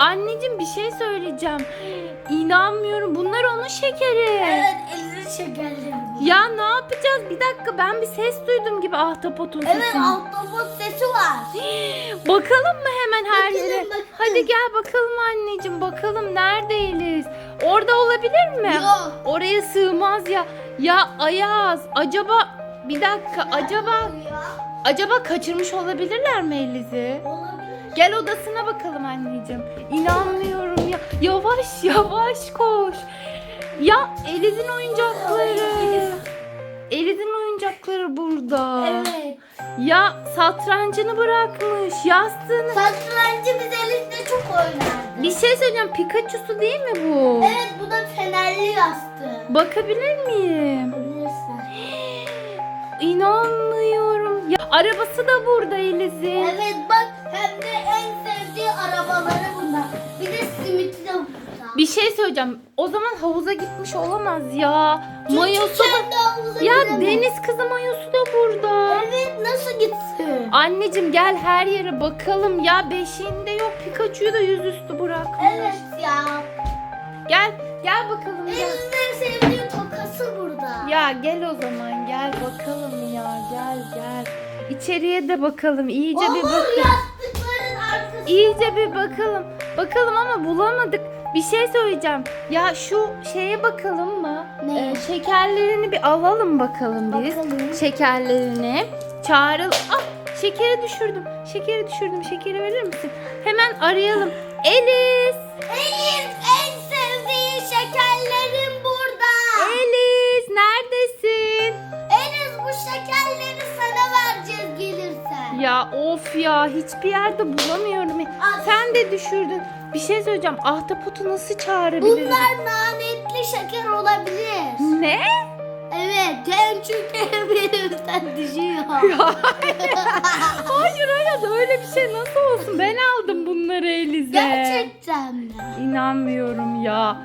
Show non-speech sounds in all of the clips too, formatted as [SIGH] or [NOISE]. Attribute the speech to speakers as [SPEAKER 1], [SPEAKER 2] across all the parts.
[SPEAKER 1] Anneciğim bir şey söyleyeceğim. İnanmıyorum. Bunlar onun şekeri.
[SPEAKER 2] Evet Eliz'in şekerleri.
[SPEAKER 1] Ya ne yapacağız? Bir dakika ben bir ses duydum gibi ahtapotun
[SPEAKER 2] Evet
[SPEAKER 1] sesini.
[SPEAKER 2] ahtapot sesi var. [GASPS]
[SPEAKER 1] Bakalım mı hemen her
[SPEAKER 2] Bakalım,
[SPEAKER 1] yere?
[SPEAKER 2] bakalım.
[SPEAKER 1] Hadi gel bakalım anneciğim. Bakalım neredeyiz? Orada olabilir mi?
[SPEAKER 2] Yok.
[SPEAKER 1] Oraya sığmaz ya. Ya Ayaz acaba bir dakika acaba acaba kaçırmış olabilirler mi Eliz'i?
[SPEAKER 2] Olabilir.
[SPEAKER 1] Gel odasına bakalım anneciğim. İnanmıyorum ya. Yavaş yavaş koş. Ya Eliz'in oyuncakları. Eliz'in oyuncakları burada.
[SPEAKER 2] Evet.
[SPEAKER 1] Ya satrancını bırakmış. Yastığını.
[SPEAKER 2] Satrancı biz Eliz'le çok oynardık.
[SPEAKER 1] Bir şey söyleyeceğim. Pikachu'su değil mi bu?
[SPEAKER 2] Evet bu da fenerli yastığı.
[SPEAKER 1] Bakabilir miyim?
[SPEAKER 2] Bilirsin. [GASPS]
[SPEAKER 1] İnanmıyorum. Ya arabası da burada Eliz'in.
[SPEAKER 2] Evet bak hem de en sevdiği arabaları bunlar. Bir de simiti de burada.
[SPEAKER 1] Bir şey söyleyeceğim. O zaman havuza gitmiş olamaz ya. Mayosu da...
[SPEAKER 2] havuza
[SPEAKER 1] Ya
[SPEAKER 2] giremez.
[SPEAKER 1] deniz kızı mayosu da burada.
[SPEAKER 2] Evet nasıl gitsin?
[SPEAKER 1] Anneciğim gel her yere bakalım. Ya beşiğinde yok. Pikachu'yu da yüzüstü bırakmış.
[SPEAKER 2] Evet ya.
[SPEAKER 1] Gel gel bakalım gel.
[SPEAKER 2] Eliz'in en sevdiği tokası burada.
[SPEAKER 1] Ya gel o zaman gel bakalım ya gel gel. İçeriye de bakalım iyice bir
[SPEAKER 2] Olur
[SPEAKER 1] bakın.
[SPEAKER 2] arkasında.
[SPEAKER 1] İyice bir bakalım. Bakalım ama bulamadık. Bir şey söyleyeceğim. Ya şu şeye bakalım mı?
[SPEAKER 2] Ne?
[SPEAKER 1] Ee, şekerlerini bir alalım bakalım biz.
[SPEAKER 2] Bakalım.
[SPEAKER 1] Şekerlerini. Çağıralım. Ah şekeri düşürdüm. Şekeri düşürdüm. Şekeri verir misin? Hemen arayalım. Eliz.
[SPEAKER 2] Eliz
[SPEAKER 1] Ya of ya hiçbir yerde bulamıyorum. Sen de düşürdün. Bir şey söyleyeceğim. Ahtapotu nasıl çağırabiliriz?
[SPEAKER 2] Bunlar nanetli şeker olabilir.
[SPEAKER 1] Ne?
[SPEAKER 2] Evet, [LAUGHS] hem çünkü elimizden düşüyor.
[SPEAKER 1] Hayır hayır öyle bir şey nasıl olsun? Ben aldım bunları Eliz'e.
[SPEAKER 2] Gerçekten mi?
[SPEAKER 1] İnanmıyorum ya.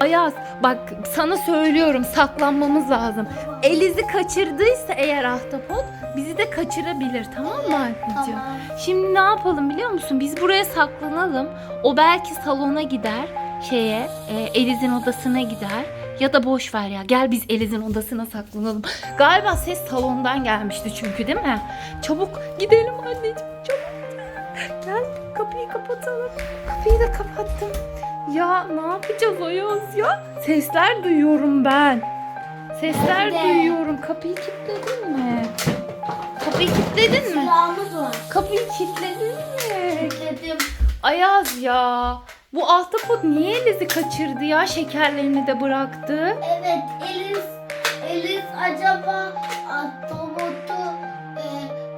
[SPEAKER 1] Ayaz bak sana söylüyorum saklanmamız lazım. Eliz'i kaçırdıysa eğer ahtapot bizi de kaçırabilir tamam mı anneciğim?
[SPEAKER 2] Tamam.
[SPEAKER 1] Şimdi ne yapalım biliyor musun? Biz buraya saklanalım. O belki salona gider. Şeye, e, Eliz'in odasına gider. Ya da boş ver ya. Gel biz Eliz'in odasına saklanalım. Galiba ses salondan gelmişti çünkü değil mi? Çabuk gidelim anneciğim. Çabuk. Gel kapıyı kapatalım. Kapıyı da kapattım. Ya ne yapacağız Ayaz ya? Sesler duyuyorum ben. Sesler
[SPEAKER 2] Ben de.
[SPEAKER 1] duyuyorum. Kapıyı kilitledin mi? Kapıyı kilitledin mi?
[SPEAKER 2] Silahımız var.
[SPEAKER 1] Kapıyı kilitledin mi?
[SPEAKER 2] Dedim.
[SPEAKER 1] Ayaz ya. Bu ahtapot niye Eliz'i kaçırdı ya? Şekerlerini de bıraktı.
[SPEAKER 2] Evet, Eliz, Eliz acaba Ahtapot'u e,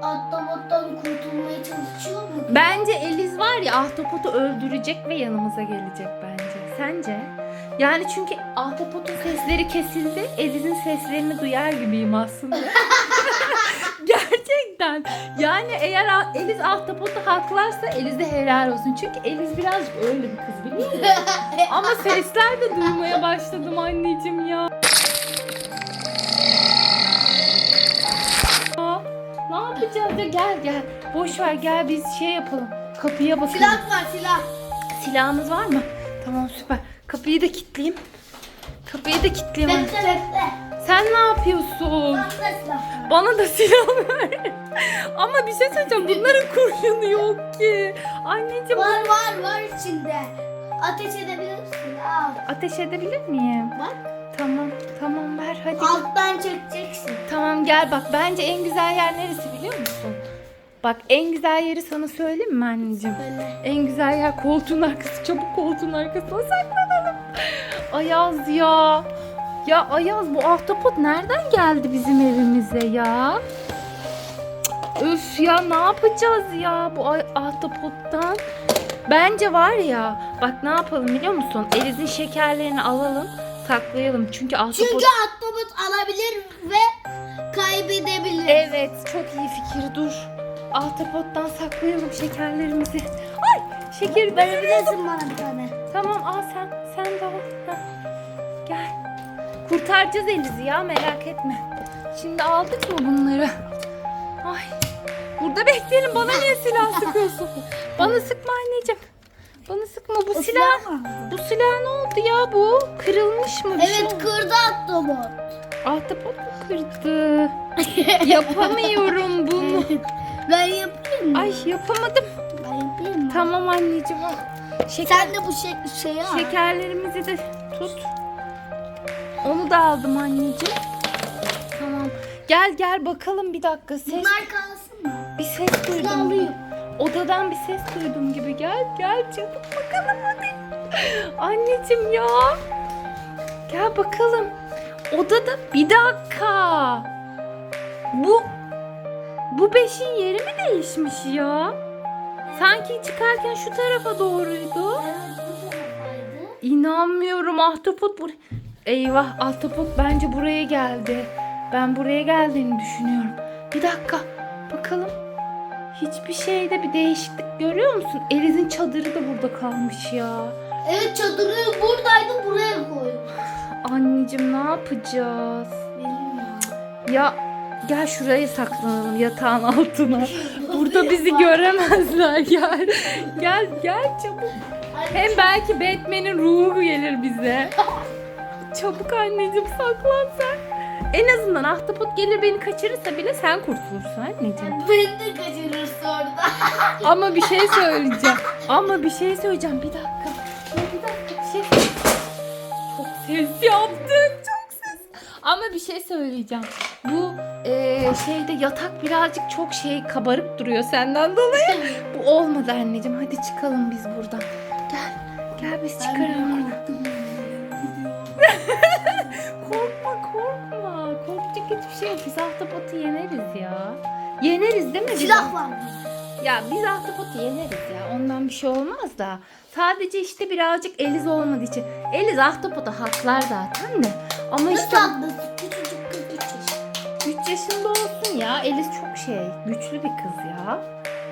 [SPEAKER 2] Ahtapot'tan kurtulmaya çalışıyor mu?
[SPEAKER 1] Bence Eliz var ya ahtapotu öldürecek ve yanımıza gelecek bence. Sence? Yani çünkü ahtapotun sesleri kesildi. Eliz'in seslerini duyar gibiyim aslında. [LAUGHS] Gerçekten. Yani eğer Eliz ahtapotu haklarsa Eliz'e helal olsun. Çünkü Eliz birazcık öyle bir kız biliyor musun? [LAUGHS] Ama sesler de duymaya başladım anneciğim ya. Ne yapacağız ya gel gel. Boş ver gel biz şey yapalım. Kapıya bakalım.
[SPEAKER 2] silah var silah.
[SPEAKER 1] Silahımız var mı? Tamam süper. Kapıyı da kilitleyeyim. Kapıyı da kilitleyeyim.
[SPEAKER 2] Bekle bekle.
[SPEAKER 1] Sen ne yapıyorsun? Bana da silah ver. Ama bir şey söyleyeceğim. Bunların kurşunu yok ki. Anneciğim
[SPEAKER 2] Var var var içinde. Ateş edebilirsin. Al.
[SPEAKER 1] ateş edebilir miyim?
[SPEAKER 2] Bak.
[SPEAKER 1] Tamam. Tamam ver hadi.
[SPEAKER 2] Alttan çekeceksin.
[SPEAKER 1] Tamam gel bak bence en güzel yer neresi biliyor musun? Bak en güzel yeri sana söyleyeyim mi anneciğim?
[SPEAKER 2] Böyle.
[SPEAKER 1] En güzel yer koltuğun arkası. Çabuk koltuğun arkasına saklanalım. Ayaz ya. Ya Ayaz bu ahtapot nereden geldi bizim evimize ya? Öf ya ne yapacağız ya bu ahtapottan? Bence var ya bak ne yapalım biliyor musun? Eliz'in şekerlerini alalım saklayalım. Çünkü ahtapot...
[SPEAKER 2] Çünkü ahtapot alabilir ve kaybedebilir.
[SPEAKER 1] Evet çok iyi fikir dur. Ahtapottan saklayalım şekerlerimizi. Ay şekeri
[SPEAKER 2] Verebilirsin bana bir tane.
[SPEAKER 1] Tamam al sen. Sen de al. Heh. Gel. Kurtaracağız Eliz'i ya merak etme. Şimdi aldık mı bunları? Ay Burada bekleyelim. Bana niye silah [LAUGHS] sıkıyorsun? Bana sıkma anneciğim. Bana sıkma. Bu silah.
[SPEAKER 2] silah mı?
[SPEAKER 1] Bu silah ne oldu ya bu? Kırılmış mı? Bir şey
[SPEAKER 2] Evet
[SPEAKER 1] oldu.
[SPEAKER 2] kırdı ahtapot.
[SPEAKER 1] Ahtapot mu kırdı? Yapamıyorum bunu. [LAUGHS]
[SPEAKER 2] Ben yapayım mı?
[SPEAKER 1] Ay yapamadım.
[SPEAKER 2] Ben yapayım mı?
[SPEAKER 1] Tamam anneciğim. Şeker,
[SPEAKER 2] Sen de bu şey, şeyi al.
[SPEAKER 1] şekerlerimizi de tut. Onu da aldım anneciğim. Tamam. Gel gel bakalım bir dakika. Ses,
[SPEAKER 2] Bunlar kalsın mı?
[SPEAKER 1] bir ses duydum.
[SPEAKER 2] alayım.
[SPEAKER 1] Odadan bir ses duydum gibi. Gel gel çabuk bakalım hadi. [LAUGHS] Anneciğim ya. Gel bakalım. Odada bir dakika. Bu bu beşin yeri mi değişmiş ya? Sanki çıkarken şu tarafa doğruydu. İnanmıyorum ahtapot bur Eyvah ahtapot bence buraya geldi. Ben buraya geldiğini düşünüyorum. Bir dakika bakalım. Hiçbir şeyde bir değişiklik görüyor musun? Eliz'in çadırı da burada kalmış ya.
[SPEAKER 2] Evet çadırı buradaydı buraya koydum.
[SPEAKER 1] Anneciğim ne yapacağız?
[SPEAKER 2] Bilmiyorum.
[SPEAKER 1] Ya gel şuraya saklanalım yatağın altına. Burada bizi göremezler gel. Gel gel çabuk. Hem belki Batman'in ruhu gelir bize. Çabuk anneciğim saklan sen. En azından ahtapot gelir beni kaçırırsa bile sen kurtulursun anneciğim.
[SPEAKER 2] Beni de kaçırırsın orada. [LAUGHS]
[SPEAKER 1] Ama bir şey söyleyeceğim. Ama bir şey söyleyeceğim. Bir dakika. Bir dakika bir şey Çok ses yaptın. Çok ses. Ama bir şey söyleyeceğim. Bu eee, şeyde yatak birazcık çok şey kabarık duruyor senden dolayı. Bu olmadı anneciğim. Hadi çıkalım biz buradan. Gel. Gel biz çıkaralım oradan. [LAUGHS] Korkma korkma. Korkacak hiçbir şey yok. Biz ahtapotu yeneriz ya. Yeneriz değil mi? biz?
[SPEAKER 2] Silah var.
[SPEAKER 1] Ya biz ahtapotu yeneriz ya. Ondan bir şey olmaz da. Sadece işte birazcık Eliz olmadığı için. Eliz ahtapotu haklar zaten de. Ama işte
[SPEAKER 2] Nasıl yaşında.
[SPEAKER 1] 3 yaşında olsun ya. Eliz çok şey. Güçlü bir kız ya.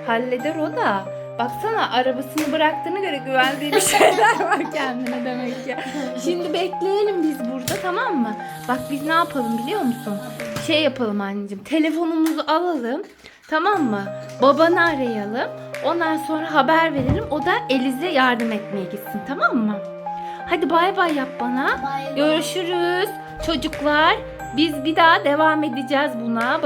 [SPEAKER 1] Halleder o da. Baksana arabasını bıraktığına göre güvendiği bir [LAUGHS] şeyler var kendine demek ki. Şimdi bekleyelim biz burada tamam mı? Bak biz ne yapalım biliyor musun? Şey yapalım anneciğim. Telefonumuzu alalım. Tamam mı? Babanı arayalım. Ondan sonra haber verelim. O da Eliz'e yardım etmeye gitsin. Tamam mı? Hadi bay bay yap bana.
[SPEAKER 2] Bay bay.
[SPEAKER 1] Görüşürüz çocuklar. Biz bir daha devam edeceğiz buna.